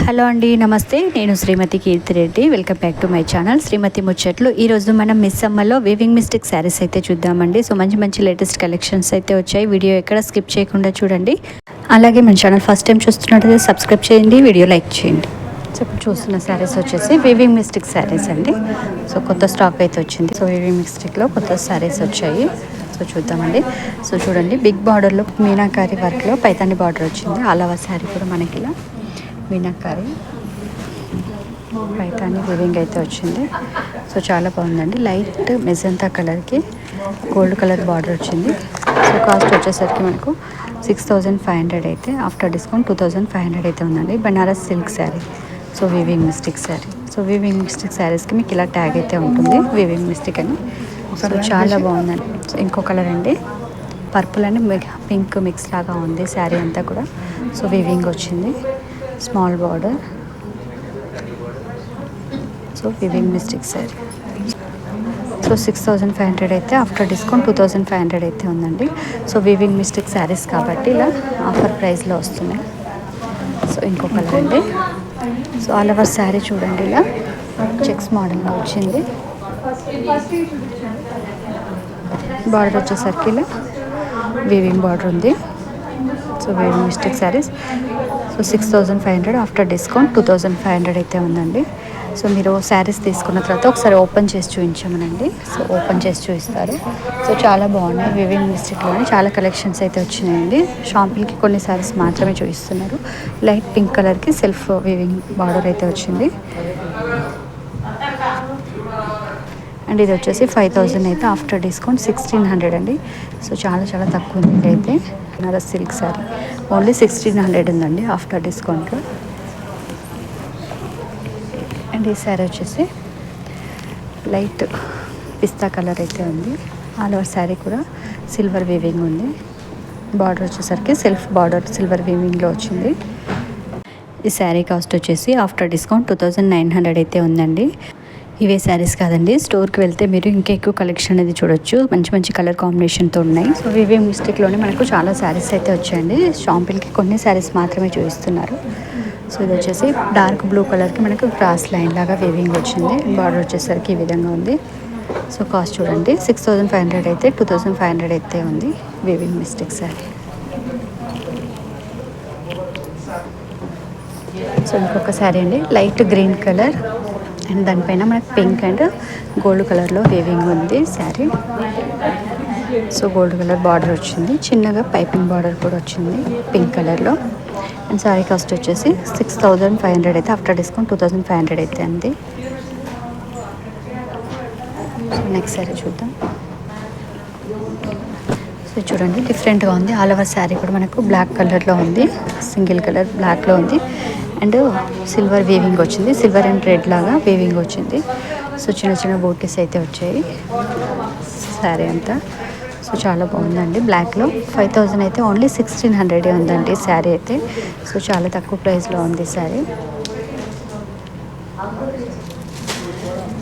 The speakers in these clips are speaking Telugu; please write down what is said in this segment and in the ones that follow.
హలో అండి నమస్తే. నేను Shrimati Keerthi Reddy welcome back to my channel Shrimati Muchatlu. ఈరోజు మనం మిస్ అమ్మలో వివింగ్ మిస్టేక్ శారీస్ అయితే చూద్దామండి. సో మంచి మంచి లేటెస్ట్ కలెక్షన్స్ అయితే వచ్చాయి. వీడియో ఎక్కడ స్కిప్ చేయకుండా చూడండి. అలాగే మన ఛానల్ ఫస్ట్ టైం చూస్తున్నట్లయితే సబ్స్క్రైబ్ చేయండి. వీడియో లైక్ చేయండి. సో ఇప్పుడు చూస్తున్న శారీస్ వచ్చేసి వివింగ్ మిస్టేక్ శారీస్ అండి. సో కొత్త స్టాక్ అయితే వచ్చింది. సో వివింగ్ మిస్టేక్లో కొత్త శారీస్ వచ్చాయి. సో చూద్దామండి. సో చూడండి. బిగ్ బార్డర్లో మీనాకారి వర్క్లో పైతాని బార్డర్ వచ్చింది. అలావా శారీ కూడా మనకి ఇలా మీనాకారి. పైతాని వివింగ్ అయితే వచ్చింది. సో చాలా బాగుందండి. లైట్ మెజంతా కలర్కి గోల్డ్ కలర్ బార్డర్ వచ్చింది. సో కాస్ట్ వచ్చేసరికి మనకు సిక్స్ థౌజండ్ ఫైవ్ హండ్రెడ్ అయితే after discount two thousand five hundred అయితే ఉందండి. Banaras silk sari. So weaving mystic sari. So weaving mystic శారీస్కి మీకు ఇలా ట్యాగ్ అయితే ఉంటుంది. వివింగ్ మిస్టిక్ అని. సో చాలా బాగుందండి. సో ఇంకో కలర్ అండి. పర్పుల్ అండ్ పింక్ మిక్స్ లాగా ఉంది శారీ అంతా కూడా. సో వివింగ్ వచ్చింది. Small border so weaving mistake sari so six thousand five hundred అయితే after discount two thousand five hundred అయితే ఉందండి. సో వివింగ్ మిస్టేక్ శారీస్ కాబట్టి ఇలా ఆఫర్ ప్రైస్లో వస్తున్నాయి. సో ఇంకో కలర్ అండి. సో ఆల్ ఓవర్ శారీ చూడండి ఇలా. చెక్స్ మోడల్లో వచ్చింది. బార్డర్ వచ్చేసరికి ఇలా వీవింగ్ బార్డర్ ఉంది. సో వేడి mistake saris so six thousand five hundred after discount two thousand five hundred అయితే ఉందండి. సో మీరు శారీస్ తీసుకున్న తర్వాత ఒకసారి ఓపెన్ చేసి చూపించామనండి. సో ఓపెన్ చేసి చూపిస్తారు. సో చాలా బాగున్నాయి వివింగ్ మిస్టేక్లోనే చాలా కలెక్షన్స్ అయితే వచ్చినాయండి. షాంపుల్కి కొన్ని శారీస్ మాత్రమే చూపిస్తున్నారు. లైట్ పింక్ కలర్కి సెల్ఫ్ వివింగ్ బార్డర్ అయితే వచ్చింది. అండ్ ఇది వచ్చేసి ఫైవ్ థౌజండ్ అయితే ఆఫ్టర్ డిస్కౌంట్ సిక్స్టీన్ హండ్రెడ్ అండి. సో చాలా చాలా తక్కువ ఉంది అయితే Banaras silk sari. Only sixteen hundred ఉందండి ఆఫ్టర్ డిస్కౌంట్ అండ్ ఈ శారీ వచ్చేసి లైట్ పిస్తా కలర్ అయితే ఉంది. ఆల్ ఓవర్ శారీ కూడా సిల్వర్ వీవింగ్ ఉంది. బార్డర్ వచ్చేసరికి సెల్ఫ్ బార్డర్ సిల్వర్ వీవింగ్లో వచ్చింది. ఈ శారీ కాస్ట్ వచ్చేసి after discount two thousand nine hundred అయితే ఉందండి. ఇవే శారీస్ కాదండి. స్టోర్కి వెళ్తే మీరు ఇంకా ఎక్కువ కలెక్షన్ అనేది చూడొచ్చు. మంచి మంచి కలర్ కాంబినేషన్తో ఉన్నాయి. సో వివే మిస్టేక్లోనే మనకు చాలా శారీస్ అయితే వచ్చాయండి. షాంపిల్కి కొన్ని శారీస్ మాత్రమే చూపిస్తున్నారు. సో ఇది వచ్చేసి డార్క్ బ్లూ కలర్కి మనకు క్రాస్ లైన్ లాగా వేవింగ్ వచ్చింది. బార్డర్ వచ్చేసరికి ఈ విధంగా ఉంది. సో కాస్ట్ చూడండి. సిక్స్ థౌజండ్ ఫైవ్ హండ్రెడ్ అయితే టూ థౌజండ్ ఫైవ్ హండ్రెడ్ అయితే ఉంది వేవింగ్ మిస్టేక్ శారీ సో ఇంకొక శారీ అండి. లైట్ గ్రీన్ కలర్ అండ్ దానిపైన మనకు పింక్ అండ్ గోల్డ్ కలర్లో వేవింగ్ ఉంది sari. So gold colour border వచ్చింది. చిన్నగా పైపింగ్ బార్డర్ కూడా వచ్చింది పింక్ కలర్లో. అండ్ శారీ కాస్ట్ వచ్చేసి సిక్స్ థౌజండ్ ఫైవ్ హండ్రెడ్ అయితే after discount two thousand five hundred అయితే అంది సో నెక్స్ట్ శారీ చూద్దాం. సో చూడండి డిఫరెంట్గా ఉంది. ఆల్ ఓవర్ శారీ కూడా మనకు బ్లాక్ కలర్లో ఉంది. సింగిల్ కలర్ బ్లాక్లో ఉంది. అండ్ సిల్వర్ వీవింగ్ వచ్చింది. సిల్వర్ అండ్ రెడ్ లాగా వీవింగ్ వచ్చింది. సో చిన్న చిన్న బోటీస్ అయితే వచ్చాయి. శారీ అంతా. సో చాలా బాగుందండి. బ్లాక్లో ఫైవ్ థౌజండ్ అయితే ఓన్లీ సిక్స్టీన్ హండ్రెడ్ ఉందండి శారీ అయితే. సో చాలా తక్కువ ప్రైస్లో ఉంది శారీ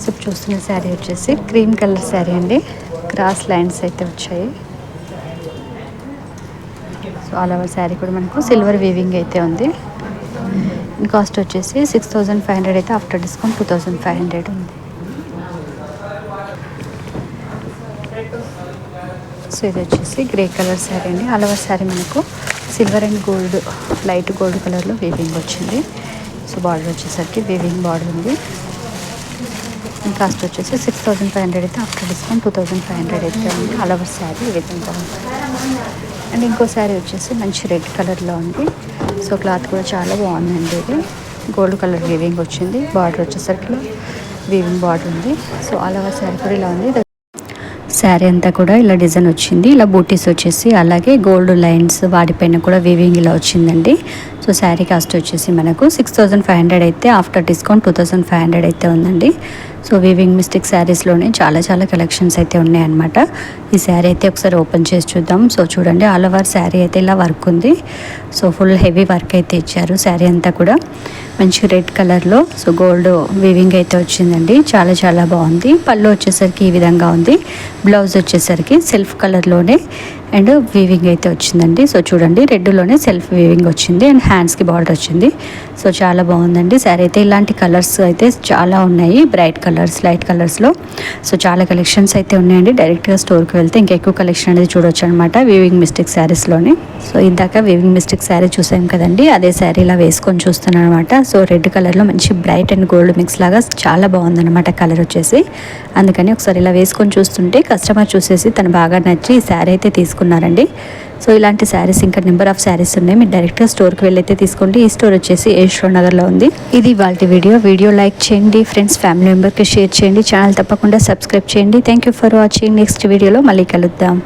సో చూస్తున్న శారీ వచ్చేసి క్రీమ్ కలర్ శారీ అండి. క్రాస్ లైన్స్ అయితే వచ్చాయి. సో ఆల్ ఓవర్ శారీ కూడా మనకు సిల్వర్ వీవింగ్ అయితే ఉంది. కాస్ట్ వచ్చేసి సిక్స్ థౌజండ్ ఫైవ్ హండ్రెడ్ అయితే after discount two thousand five hundred ఉంది. సో ఇది వచ్చేసి గ్రే కలర్ శారీ అండి. అలవర్ శారీ మనకు silver and gold light gold కలర్లో వీవింగ్ వచ్చింది. సో బార్డర్ వచ్చేసరికి వీవింగ్ బార్డర్ ఉంది. కాస్ట్ వచ్చేసి సిక్స్ థౌజండ్ ఫైవ్ హండ్రెడ్ అయితే after discount two thousand five hundred అయితే ఉంది. అలవర్ శారీ ఈ విధంగా ఉంది అండ్ ఇంకో శారీ వచ్చేసి మంచి రెడ్ కలర్లో ఉంది. సో క్లాత్ కూడా చాలా బాగుందండి ఇది. గోల్డ్ కలర్ వీవింగ్ వచ్చింది. బార్డర్ వచ్చేసరికి వీవింగ్ బార్డర్ ఉంది. సో అలవర్ శారీ కూడా ఇలా ఉంది. శారీ అంతా కూడా ఇలా డిజైన్ వచ్చింది. ఇలా బూటీస్ వచ్చేసి అలాగే గోల్డ్ లైన్స్ వాటిపైన కూడా వీవింగ్ ఇలా వచ్చిందండి. సో శారీ కాస్ట్ వచ్చేసి మనకు సిక్స్ ఫైవ్ హండ్రెడ్ అయితే after discount two five hundred అయితే ఉందండి. సో వీవింగ్ మిస్టేక్ శారీస్లోనే చాలా చాలా కలెక్షన్స్ అయితే ఉన్నాయన్నమాట. ఈ శారీ అయితే ఒకసారి ఓపెన్ చేసి చూద్దాం. సో చూడండి ఆల్ ఓవర్ శారీ అయితే ఇలా వర్క్ ఉంది. సో ఫుల్ హెవీ వర్క్ అయితే ఇచ్చారు శారీ అంతా కూడా. మంచి రెడ్ కలర్లో సో గోల్డ్ వీవింగ్ అయితే వచ్చిందండి. చాలా చాలా బాగుంది. పళ్ళు వచ్చేసరికి ఈ విధంగా ఉంది. బ్లౌజ్ వచ్చేసరికి సెల్ఫ్ కలర్లోనే అండ్ వీవింగ్ అయితే వచ్చిందండి. సో చూడండి రెడ్లోనే సెల్ఫ్ వీవింగ్ వచ్చింది అండ్ హ్యాండ్స్కి బార్డర్ వచ్చింది. సో చాలా బాగుందండి. శారీ అయితే ఇలాంటి కలర్స్ అయితే చాలా ఉన్నాయి. బ్రైట్ కలర్ కలర్స్ లైట్ కలర్స్లో. సో చాలా కలెక్షన్స్ అయితే ఉన్నాయండి. డైరెక్ట్గా స్టోర్కి వెళ్తే ఇంకా ఎక్కువ కలెక్షన్ అనేది చూడొచ్చు అనమాట వీవింగ్ మిస్టేక్ శారీస్లోనే సో ఇందాక వీవింగ్ మిస్టేక్ శారీ చూసాం కదండి. అదే శారీ ఇలా వేసుకొని చూస్తున్నాను అనమాట సో రెడ్ కలర్లో మంచి బ్రైట్ అండ్ గోల్డ్ మిక్స్ లాగా చాలా బాగుందన్నమాట కలర్ వచ్చేసి. అందుకని ఒకసారి ఇలా వేసుకొని చూస్తుంటే కస్టమర్ చూసేసి తను బాగా నచ్చి ఈ శారీ అయితే తీసుకున్నారండి. సో ఇలాంటి శారీస్ ఇంకా నెంబర్ ఆఫ్ శారీస్ ఉన్నాయి. మీరు డైరెక్ట్గా స్టోర్కి వెళ్ళైతే తీసుకోండి. ఈ స్టోర్ వచ్చేసి యశ్వర్ నగర్లో ఉంది. ఇది వాళ్ళ వీడియో. వీడియో లైక్ చేయండి. ఫ్రెండ్స్ ఫ్యామిలీ మెంబర్కి షేర్ చేయండి. ఛానల్ తప్పకుండా సబ్స్క్రైబ్ చేయండి. Thank you for watching next వీడియోలో మళ్ళీ కలుద్దాం.